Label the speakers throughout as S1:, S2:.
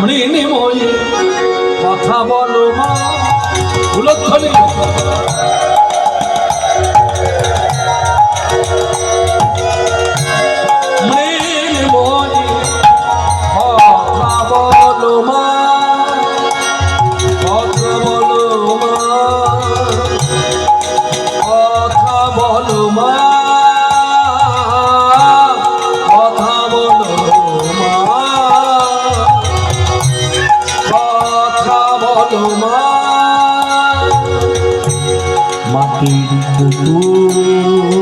S1: মৃণিময়ী কথা বলো মা। উলধ্বনি মা মাটির পুতুল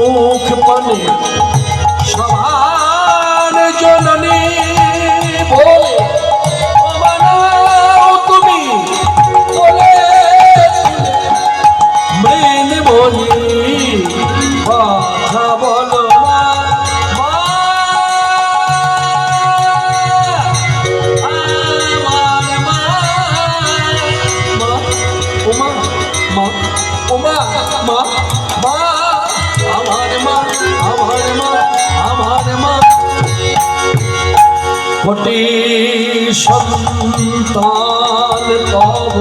S1: মা, আমার মা। কোটি সন্তান তব